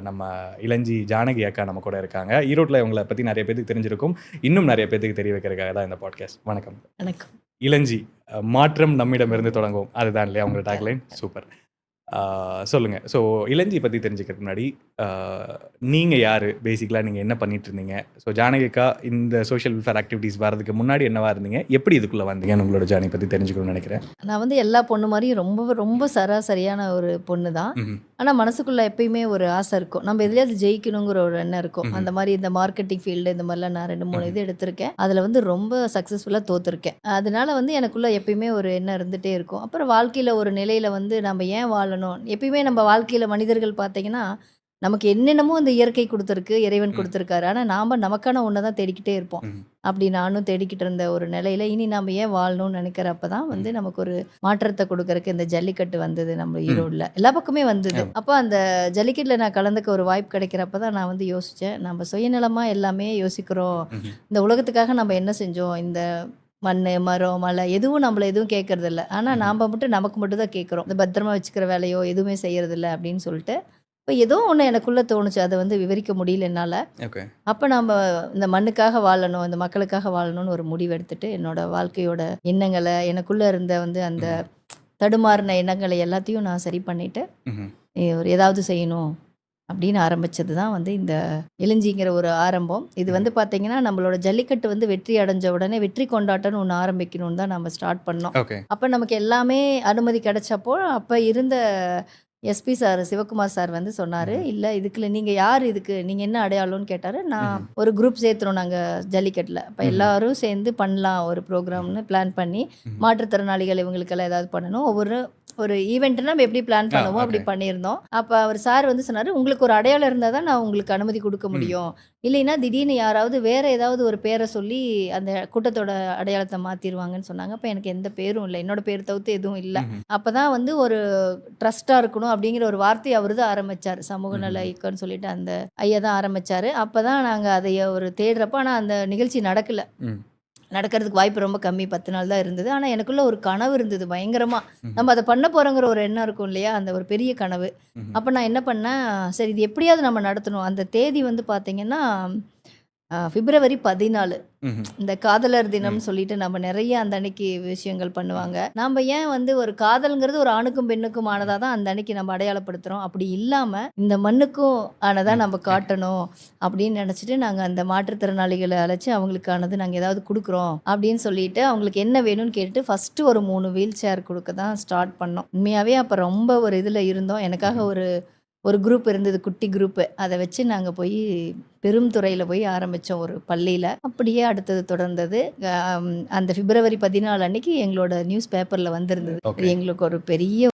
நம்ம இளஞ்சி ஜானகி அக்கா நம்ம கூட இருக்காங்க. ஈரோட்டில் இவங்களை பற்றி நிறைய பேருக்கு தெரிஞ்சிருக்கும். இன்னும் நிறைய பேருக்கு தெரிய வைக்கிறதுக்காக தான் இந்த பாட்காஸ்ட் வணக்கம். வணக்கம். இளஞ்சி மாற்றம் நம்மிடமிருந்து தொடங்கும். அதுதான் இல்லையா உங்களோட டேக்லைன் சூப்பர் சொல்லுங்கள் ஸோ இளஞ்சி பற்றி தெரிஞ்சுக்கிறதுக்கு முன்னாடி நீங்கள் யார்? பேசிக்கலாக நீங்கள் என்ன பண்ணிட்டு இருந்தீங்க ஸோ ஜானகிக்கா இந்த சோஷியல் வெல்ஃபேர் ஆக்டிவிட்டீஸ் வரதுக்கு முன்னாடி என்னவா இருந்தீங்க? எப்படி இதுக்குள்ளே வந்தீங்கன்னு உங்களோட ஜானி பற்றி தெரிஞ்சுக்கணும்னு நினைக்கிறேன். நான் வந்து எல்லா பொண்ணு மாதிரியும் ரொம்ப ரொம்ப சராசரியான ஒரு பொண்ணு தான். ஆனால் மனசுக்குள்ள எப்பயுமே ஒரு ஆசை இருக்கும். நம்ம எதுலையாவது ஜெயிக்கணுங்கிற ஒரு எண்ணம் இருக்கும். அந்த மாதிரி இந்த மார்க்கெட்டிங் ஃபீல்டு இந்த மாதிரிலாம் நான் ரெண்டு மூணு இது எடுத்திருக்கேன். அதில் வந்து ரொம்ப சக்ஸஸ்ஃபுல்லாக தோத்துருக்கேன். அதனால வந்து எனக்குள்ள எப்பயுமே ஒரு எண்ணம் இருந்துகிட்டே இருக்கும். அப்புறம் வாழ்க்கையில் ஒரு நிலையில் வந்து நம்ம ஏன் வாழணும்? எப்பயுமே நம்ம வாழ்க்கையில் மனிதர்கள் பார்த்தீங்கன்னா நமக்கு என்னென்னமோ அந்த இயற்கை கொடுத்துருக்கு இறைவன். கொடுத்துருக்காரு. ஆனால் நாம் நமக்கான ஒன்றை தான் தேடிக்கிட்டே இருப்போம். அப்படி நானும் தேடிக்கிட்டு இருந்த ஒரு நிலையில இனி நம்ம ஏன் வாழணும்னு நினைக்கிறப்ப தான் வந்து நமக்கு ஒரு மாற்றத்தை கொடுக்கறக்கு இந்த ஜல்லிக்கட்டு வந்தது நம்ம ஈரோடில். எல்லா பக்கமே வந்தது. அப்போ அந்த ஜல்லிக்கட்டில் நான் கலந்துக்க ஒரு வாய்ப்பு கிடைக்கிறப்ப தான் நான் வந்து யோசித்தேன் நம்ம சுயநலமாக எல்லாமே யோசிக்கிறோம். இந்த உலகத்துக்காக நம்ம என்ன செஞ்சோம்? இந்த மண் மரம் மலை எதுவும் நம்மளை எதுவும் கேட்கறது இல்லை ஆனால். நாம் மட்டும் நமக்கு மட்டும் தான் கேட்குறோம் இந்த பத்திரமா வச்சுக்கிற வேலையோ எதுவுமே செய்யறதில்ல அப்படின்னு சொல்லிட்டு இப்போ ஏதோ ஒன்று எனக்குள்ளே தோணுச்சு. அதை வந்து விவரிக்க முடியல என்னால். அப்போ நம்ம இந்த மண்ணுக்காக வாழணும் இந்த மக்களுக்காக வாழணும்னு ஒரு முடிவு எடுத்துட்டு என்னோட வாழ்க்கையோட எண்ணங்களை எனக்குள்ளே இருந்த வந்து அந்த தடுமாறின எண்ணங்களை எல்லாத்தையும் நான் சரி. இ- ஒரு ஏதாவது செய்யணும். அப்படின்னு ஆரம்பிச்சது தான் வந்து இந்த இளஞ்சிங்கிற ஒரு ஆரம்பம் இது வந்து பார்த்தீங்கன்னா நம்மளோட ஜல்லிக்கட்டு வந்து வெற்றி அடைஞ்ச உடனே வெற்றி கொண்டாட்டம்னு ஒன்று ஆரம்பிக்கணும்னு தான் நம்ம ஸ்டார்ட் பண்ணோம் அப்போ நமக்கு எல்லாமே அனுமதி கிடைச்சப்போ அப்போ இருந்த எஸ்பி சார் சிவகுமார் சார் வந்து சொன்னார். இல்லை இதுக்குள்ள நீங்கள் யார் இதுக்கு நீங்கள் என்ன அடையாளம்னு கேட்டார் நான். ஒரு குரூப் சேர்த்துறோம் நாங்கள் ஜல்லிக்கட்டில் அப்போ ம்ஹும். எல்லாரும் சேர்ந்து பண்ணலாம் ஒரு ப்ரோக்ராம்னு பிளான் பண்ணி. மாற்றுத்திறனாளிகள் இவங்களுக்கெல்லாம் ஏதாவது பண்ணணும் ஒவ்வொரு ஒரு ஈவெண்ட்னா நம்ம எப்படி பிளான் பண்ணுவோம் அப்படி. பண்ணியிருந்தோம் அப்போ அவர் சார் வந்து சொன்னார் உங்களுக்கு ஒரு அடையாளம் இருந்தால் தான் நான் உங்களுக்கு அனுமதி கொடுக்க. முடியும் இல்லைன்னா திடீர்னு யாராவது வேற ஏதாவது ஒரு பேரை சொல்லி அந்த கூட்டத்தோட அடையாளத்தை மாற்றிடுவாங்கன்னு சொன்னாங்க அப்போ எனக்கு எந்த பேரும் இல்லை என்னோட பேர் தவிர்த்து எதுவும் இல்லை. அப்போ தான் வந்து ஒரு ட்ரஸ்ட்டாக இருக்கணும் அப்படிங்கிற ஒரு வார்த்தையை அவர் தான் ஆரம்பித்தார் சமூக நல. இயக்கம்னு சொல்லிட்டு அந்த ஐயா தான் ஆரம்பித்தார் அப்போ தான் நாங்கள் அதை ஒரு தேடுறப்ப ஆனால் அந்த நிகழ்ச்சி நடக்கல. நடக்கிறதுக்கு வாய்ப்பு ரொம்ப கம்மி. பத்து நாள் தான் இருந்தது. ஆனால் எனக்குள்ள ஒரு கனவு இருந்தது. பயங்கரமாக. நம்ம அதை பண்ண போகிறோங்கிற ஒரு எண்ணம் இருக்கும் இல்லையா? அந்த ஒரு பெரிய கனவு. அப்போ நான் என்ன பண்ணேன்? சரி இது எப்படியாவது நம்ம நடத்தணும். அந்த தேதி வந்து பார்த்தீங்கன்னா பிப்ரவரி பதினாலு. இந்த காதலர் ம். தினம்னு சொல்லிட்டு நம்ம நிறைய அந்த அன்னைக்கு விஷயங்கள் பண்ணுவாங்க நம்ம ஏன் வந்து ஒரு காதல்ங்கிறது ஒரு ஆணுக்கும் பெண்ணுக்கும் ஆனதாக தான் அந்த அன்னைக்கு நம்ம அடையாளப்படுத்துகிறோம் அப்படி இல்லாமல் இந்த மண்ணுக்கும் ஆனதாக. நம்ம காட்டணும் அப்படின்னு நினச்சிட்டு நாங்கள் அந்த மாற்றுத்திறனாளிகளை அழைச்சி அவங்களுக்கானது நாங்கள் ஏதாவது கொடுக்குறோம் அப்படின்னு சொல்லிட்டு அவங்களுக்கு என்ன வேணும்னு கேட்டு ஃபஸ்ட்டு ஒரு மூணு வீல் சேர் கொடுக்க தான் ஸ்டார்ட் பண்ணோம் உண்மையாகவே அப்போ ரொம்ப ஒரு இதில் இருந்தோம் எனக்காக. ஒரு ஒரு குரூப் இருந்தது குட்டி குரூப்பு அதை வச்சு நாங்கள் போய் பெரும் துறையில் போய் ஆரம்பித்தோம் ஒரு பள்ளியில். அப்படியே அடுத்தது தொடர்ந்தது. அந்த பிப்ரவரி பதினாலு அன்னைக்கு எங்களோட நியூஸ் பேப்பரில் வந்திருந்தது. எங்களுக்கு ஒரு பெரிய